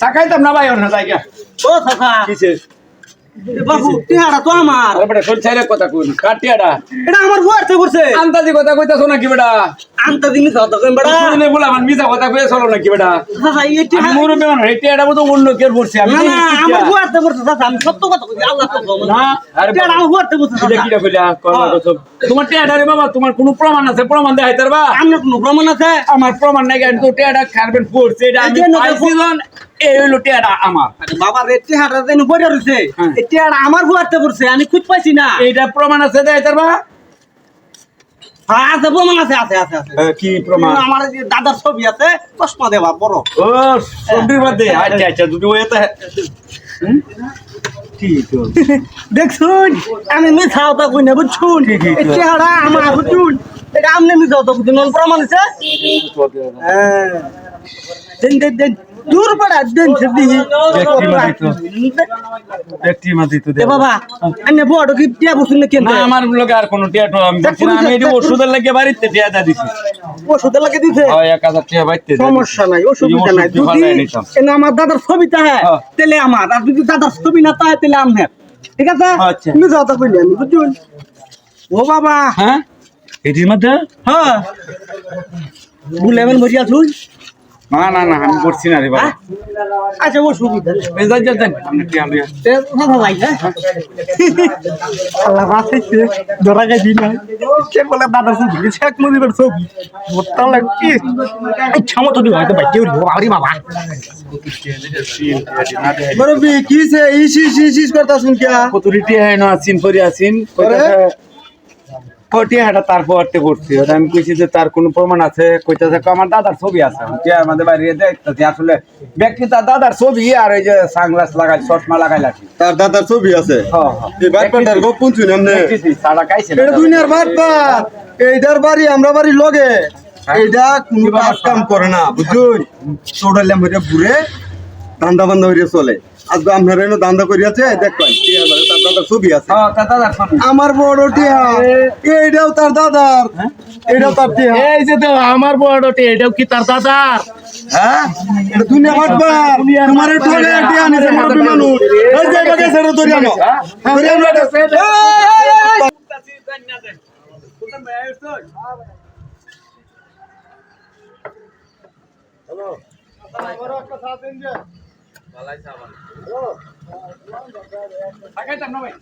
চাকাইতাম না ভাই অন্য জায়গা। ও চাচা। কিসে বাবু টিহাটা তো আমার। বেটা শোন কথা কই কাটিয়াডা। এটা আমার বুয়ারতে করছে আন্তাজি কথা কইতাছ নাকি বেটা? আনতে দিনি তো কইম বড়া শুনে বলে আমার মিছা কথা চলো নাকি মতো অন্য কেউ পড়ছে আমি। না না কি আমার টিয়া। বুয়ারতে করছে আমি সত্য কথা কইছি আল্লাহ তো কম না আরে টিহাটা আমার বুয়ারতে করছে এটা চাচা। কিটা কইলা? কর্মা কসম তোমার রে বাবা তোমার কোনো প্রমাণ আছে? প্রমাণ দেখাই তারবা আপনার কোনো প্রমাণ আছে? আমার প্রমাণ নাই আমি তো খারবেন পড়ছে এটা আমি এই আমার। বাবা রে টিহাটা যেন রইছে হ্যাঁ। আমার বুয়ারতে করছে আমি খুঁজ পাইছি না। এইটা প্রমাণ আছে দেখাই তারবা হ্যাঁ, আছে প্রমাণ আছে আছে আছে আছে। কি প্রমাণ? আমার দাদার ছবি আছে চশমা দেবা বড়। ও সবজির মধ্যে আচ্ছা আচ্ছা দুটো তো দেখছুন আমি মিথ্যা কথা কই না বুঝছুন? তো। চেহারা আমার বুঝছুন? এটা আমনে কথা বুঝছুন ওর প্রমাণ আছে? হ্যাঁ। দেন দেন দেন। দূর পড়া দেন সেদি ব্যক্তি মাতিত। ব্যক্তি মাতি তো এ বাবা আন্নে বড় কি টিয়া বুঝছুন না কেন না আমার লগে আর কোনো টিয়াটো আমি বলছি আমি ওষুধের লাগে বাড়িতে টিয়াটা দিছি। ওষুধ লাগে দিছে? হয় টিয়া দিয়ে সমস্যা নাই দিছি। এই নাই। ওষুধ যদি এনে আমার দাদার ছবিটা হ্যাঁ হ্যাঁ। তাহলে আমার। আর যদি দাদার ছবি না তাই তাহলে আমনের ঠিক আছে? আচ্ছা। তুমি যাও তা কইলি আমি বুঝছুন? ও বাবা। হ্যাঁ? এটির মধ্যে? হ্যাঁ। বুলে এমন বসিয়া তুই না না না আমি করছি না রে বাবা হ্যাঁ? আচ্ছা ও সুবিধা। আপনি হ্যাঁ? আল্লাহ বাঁচাইছে ধরা গেছি না কে বলে দাদা ছবি শেখ মুজিবের ছবি। ভোটটা লাগছে ইচ্ছা মতো দিও হয়তো বাইকে উঠবো আরে বাবা। মুরব্বী কি সে ইস ইস ইস করতাছুন কে কতুরি টিয়া হয় না আছিন। পরে আছিন তারপর করছি ওটা আমি কইছি যে তার কোনো প্রমাণ আছে কইতাছে আমার দাদার ছবি আছে। যে আমাদের বাড়ি দেখতেছি আসলে ব্যক্তি তার দাদার ছবি আর এই যে সানগ্লাস লাগাই চশমা লাগাই লাগি তার দাদার ছবি আছে? হ্যাঁ এই বাটপাটার গপ শুনছুন এমনি। দেখতেছি, সারা খাইছে না। এটা দুনিয়ার বাটপাট। এইটার বাড়ি আমরা বাড়ি লগে। এইটা কোন কি বাবা? কাজ কাম করে না বুঝুন? চোড়াইলাম হইরে ঘুরে ধান্দা বান্ধা হইরে চলে। আজকে আপনার ধান্দা করিয়াছে দেখবেন। তার দাদার ছবি আছে। হ্যাঁ। আমার বড় টিয়া। এইটাও তার দাদার। এইটাও তার টিয়া। এই যে তো আমার বড়টি এটাও কি তার দাদার? হ্যাঁ? এটা দুনিয়া তোমার টিয়া নিছে মুরব্বী মানুষ। এই যে আনো আনো। ভাই।